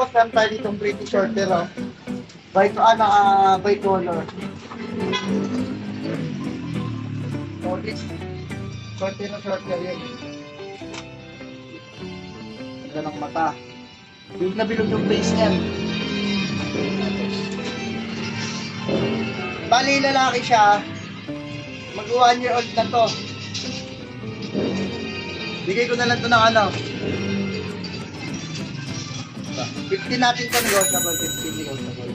Tapos meron tayo ditong pretty shorter, oh. By, ano, ah, by color. Solid. Shorter na shorter yun. Ganda ng mata. Bilog na bilog yung face niyan. Bali, lalaki siya. Mag one year old na to. Bigay ko na lang to ng ano. 15 natin to negotiable. 15 negotiable.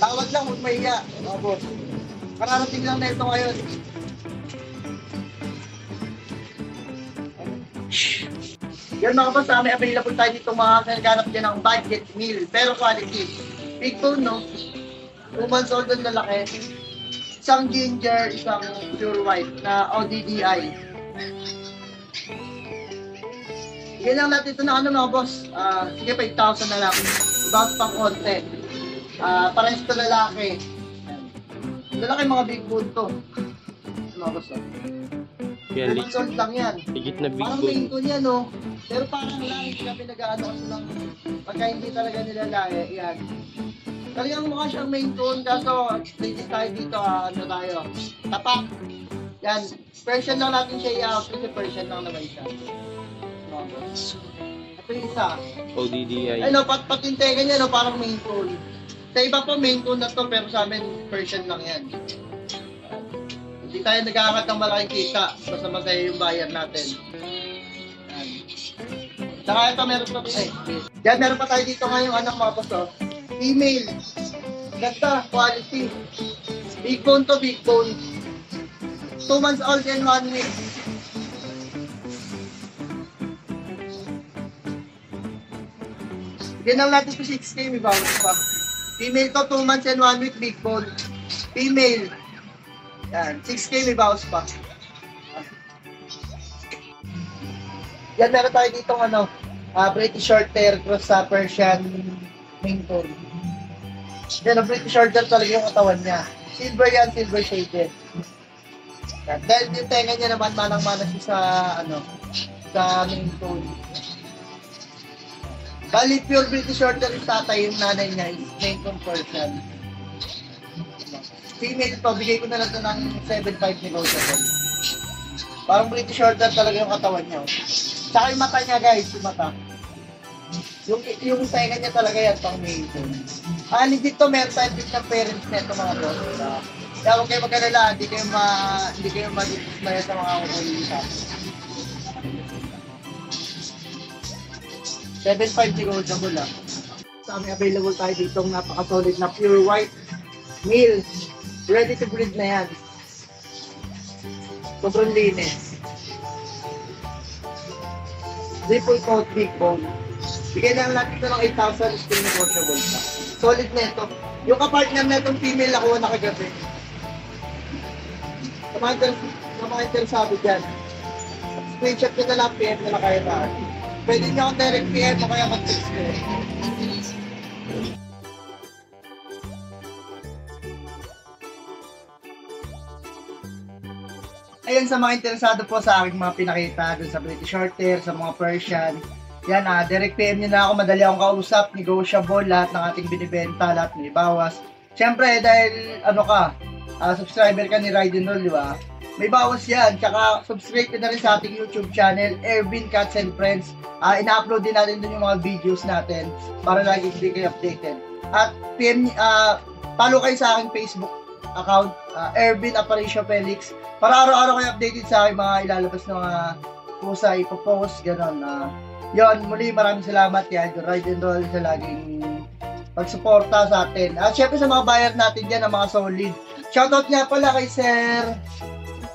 Tawag lang, huwag mahiya. Mga boss. Kararating lang na ito ngayon. Yan mga boss, may available tayo dito mga naghanap dyan ng budget meal. Pero quality. Big phone, no? 2 months old lalaki. Isang ginger, isang pure white na ODDI. Yan lang natin ito na ano mga boss. Ah, sige, 5,000 na lang. Bounce pang konti. Ah, parehas ito lalaki. Lalaki mga big bone to. Mga boss. oh. Yan, 2 months old lang yan. higit na big Parang bone. main niya, no? Pero parang lang, hindi kami nag-ano kasi lang, pagka hindi talaga nilalaki, yan. Talagang mukha siyang main tone, kaso legit tayo dito, ah, ano tayo, tapak. Yan, Persian lang natin siya i-out, kasi Persian lang naman siya. Ito yung isa. ODDI. Ano, pat patintegan niya, no, parang main tone. Sa iba po, main tone na to, pero sa amin, Persian lang yan. Hindi tayo nag-aangat ng malaking kita, basta masaya yung bayar natin. Yan. Saka ito, meron pa eh, Yan, meron pa tayo dito ngayong anak mga boss, oh. Female. Ganda, quality. Big bone to big bone. Two months old and one week. Yan lang natin po 6K, may bawas pa. Female to, 2 months and 1 week, big bone. Female. Yan, 6K, may bawas pa. Yan, meron tayo dito ano, ah British short hair cross sa Persian main tone. Yan, ang British short hair talaga yung katawan niya. Silver yan, silver shaded. Yan, dahil yung tenga niya naman manang-mana siya sa, ano, sa main tone. Bali, pure British Shorter yung tatay, yung nanay niya is main tone Persian. Female to, bigay ko na lang to ng 7.5 negotiable. Parang British Shorter talaga yung katawan niya. oh. Tsaka yung mata niya guys, yung mata. Yung, yung tenga niya talaga yan pang main tone. Ah, legit to, meron tayo din ng parents nito mga boss. Kaya huwag kayo mag-alala, hindi kayo ma, hindi kayo ma-dismaya sa mga kukulita. 7.5 negotiable ah. Sa amin available tayo dito napaka-solid na pure white meal. Ready to breed na yan. Sobrang linis. Triple coat big bone. Bigyan lang natin ito ng 8,000 still negotiable pa. Solid na ito. Yung kapartner na itong female nakuha na kagabi. Sa mga inter- sa mga interesado dyan. Screenshot nyo na lang, PM na lang kayo na. Pwede nyo akong direct PM o kaya mag-text ko. Ayan sa mga interesado po sa aking mga pinakita dun sa British Shorter, sa mga Persian. Yan ah, direct PM nyo na ako, madali akong kausap, negotiable, lahat ng ating binibenta, lahat may bawas. Siyempre, dahil ano ka, ah, subscriber ka ni Ride and Roll, di ba? May bawas yan. Tsaka subscribe na rin sa ating YouTube channel, Ervin Cats and Friends. Ah, ina-upload din natin dun yung mga videos natin para lagi kayo updated. At PM, ah, follow kayo sa aking Facebook account, uh, Ervin Aparicio Felix, para araw-araw kayo updated sa aking mga ilalabas na mga pusa, ipopost, gano'n. Uh, yon muli maraming salamat kay Idol Ride and Roll sa laging pagsuporta sa atin. At syempre sa mga buyer natin dyan, ang mga solid. Shoutout nga pala kay Sir,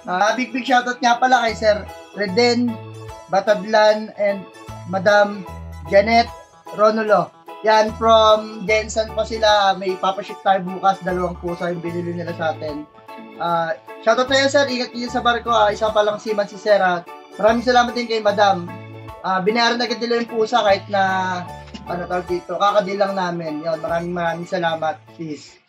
ah big big shoutout nga pala kay Sir Reden Batadlan and Madam Janet Ronulo. Yan, from Jensen pa sila. May papaship tayo bukas. Dalawang pusa yung binili nila sa atin. Uh, shoutout tayo, sir. Ingat niyo sa barko. Uh, isa pa lang siman si Sir. At maraming salamat din kay Madam. Uh, binayaran agad nila yung pusa kahit na ano tawag dito, kakadilang namin. Yon, maraming maraming salamat. Peace.